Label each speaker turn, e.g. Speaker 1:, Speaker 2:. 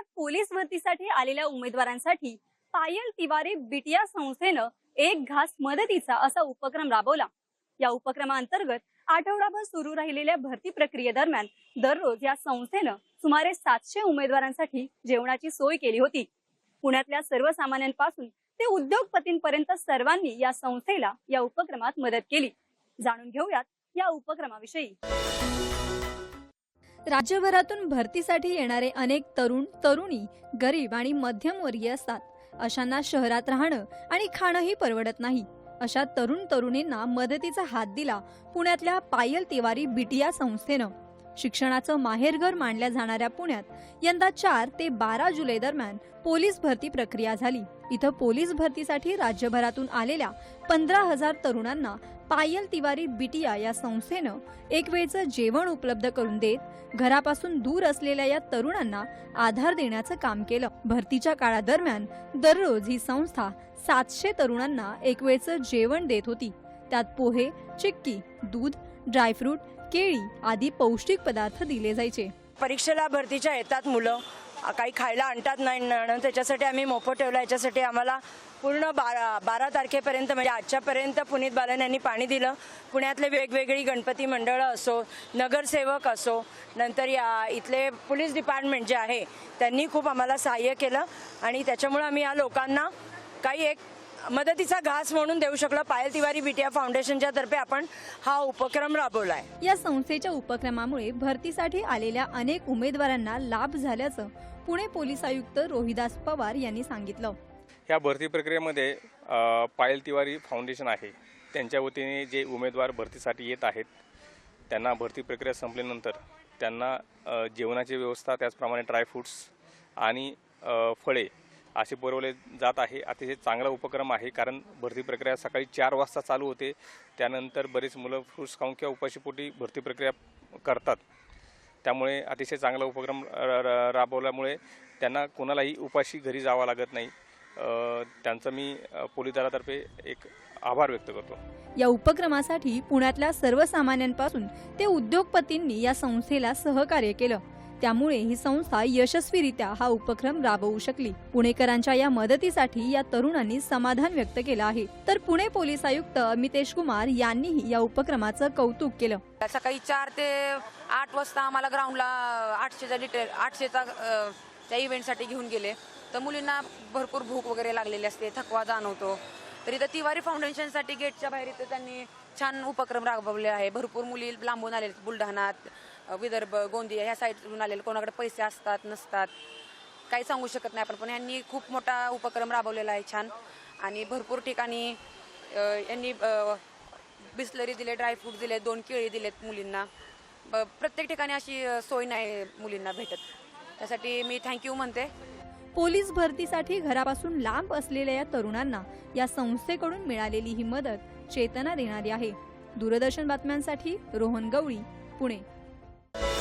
Speaker 1: पुण्यात पोलीस भरतीसाठी आलेल्या उमेदवारांसाठी पायल तिवारी बिटिया संस्थेनं एक घास मदतीचा असा उपक्रम राबवला. या उपक्रमाअंतर्गत आठवडाभर सुरू राहिलेल्या भरती प्रक्रियेदरम्यान दररोज या संस्थेनं सुमारे सातशे उमेदवारांसाठी जेवणाची सोय केली होती. पुण्यातल्या सर्वसामान्यांपासून ते उद्योगपतींपर्यंत सर्वांनी या संस्थेला या उपक्रमात मदत केली. जाणून घेऊयात या उपक्रमाविषयी. राज्यभरातून भरतीसाठी येणारे अनेक तरुण तरुणी गरीब आणि मध्यमवर्गीय असतात. अशांना शहरात राहणं आणि खाणंही परवडत नाही. अशा तरुण तरुणींना मदतीचा हात दिला पुण्यातल्या पायल तिवारी बिटिया संस्थेनं. शिक्षणाचं माहेरघर मानल्या जाणाऱ्या पुण्यात यंदा चार ते बारा जुलै दरम्यान पोलीस भरती प्रक्रिया झाली. इथं पोलीस भरतीसाठी राज्यभरातून आलेल्या पंधरा हजार तरुणांना पायल तिवारी बिटिया या संस्थेनं एक वेळचं जेवण उपलब्ध करून देत घरापासून दूर असलेल्या या तरुणांना आधार देण्याचं काम केलं. भरतीच्या काळादरम्यान दररोज ही संस्था सातशे तरुणांना एक वेळचं जेवण देत होती. त्यात पोहे चिक्की दूध ड्रायफ्रूट केळी आदी पौष्टिक पदार्थ दिले जायचे.
Speaker 2: परीक्षेला भरतीच्या येतात मुलं. काही खायला आणतात नाही म्हणून त्याच्यासाठी आम्ही मोफत ठेवला. याच्यासाठी आम्हाला पूर्ण बारा बारा तारखेपर्यंत म्हणजे आजच्यापर्यंत पुनीत बालन यांनी पाणी दिलं. पुण्यातले वेगवेगळी गणपती मंडळं असो नगरसेवक असो नंतर या इथले पोलीस डिपार्टमेंट जे आहे त्यांनी खूप आम्हाला सहाय्य केलं. आणि त्याच्यामुळं आम्ही या लोकांना काही एक मदतीचा घास म्हणून देऊ शकलो. पायल तिवारी बिटिया फाउंडेशनच्या तर्फे आपण हा उपक्रम राबवला आहे
Speaker 1: या संस्थेच्या उपक्रमामुळे भरतीसाठी आलेल्या अनेक उमेदवारांना लाभ झाल्याचं पुणे पोलीस आयुक्त रोहिदास पवार यांनी सांगितलं.
Speaker 3: ह्या भरती प्रक्रियेमध्ये पायल तिवारी फाउंडेशन आहे. त्यांच्या वतीने जे उमेदवार भरतीसाठी येत आहेत त्यांना भरती प्रक्रिया संपल्यानंतर त्यांना जेवणाची व्यवस्था त्याचप्रमाणे ड्रायफ्रूट्स आणि फळे असे पुरवले जात आहे. अतिशय चांगला उपक्रम आहे कारण भरती प्रक्रिया सकाळी चार वाजता चालू होते. त्यानंतर बरेच मुलं फ्रुट्स खाऊन किंवा उपाशीपोटी भरती प्रक्रिया करतात. त्यामुळे अतिशय चांगला उपक्रम राबवल्यामुळे त्यांना कोणालाही उपाशी घरी जावं लागत नाही. त्यांचं मी पोलीस दलातर्फे एक आभार व्यक्त करतो.
Speaker 1: या उपक्रमासाठी पुण्यातल्या सर्वसामान्यांपासून ते उद्योगपतींनी या संस्थेला सहकार्य केलं. त्यामुळे ही संस्था यशस्वीरित्या हा उपक्रम राबवू शकली. पुणेकरांच्या या मदतीसाठी या तरुणांनी समाधान व्यक्त केलं आहे. तर पुणे पोलीस आयुक्त अमितेश कुमार यांनीही या उपक्रमाचं कौतुक केलं.
Speaker 4: सकाळी चार ते आठ वाजता आम्हाला ग्राउंडला आठशेचा डिटेल आठशेचा त्या इव्हेंटसाठी घेऊन गेले. तर मुलींना भरपूर भूक वगैरे लागलेली असते थकवा जाणवतो. तर इथं तिवारी फाउंडेशनसाठी गेटच्या बाहेर इथं त्यांनी छान उपक्रम राबवले आहे. भरपूर मुली लांबून आले आहेत. विदर्भ गोंदिया ह्या साईडवरून आलेले कोणाकडे पैसे असतात नसतात काही सांगू शकत नाही आपण. पण यांनी खूप मोठा उपक्रम राबवलेला आहे छान. आणि भरपूर ठिकाणी यांनी बिस्लरी दिले ड्रायफ्रूट दिले दोन केळी दिलेत मुलींना. ब- प्रत्येक ठिकाणी अशी सोय नाही मुलींना भेटत. त्यासाठी मी थँक्यू म्हणते.
Speaker 1: पोलीस भरतीसाठी घरापासून लांब असलेल्या या तरुणांना या संस्थेकडून मिळालेली ही मदत चेतना देणारी आहे. दूरदर्शन बातम्यांसाठी रोहन गवळी पुणे.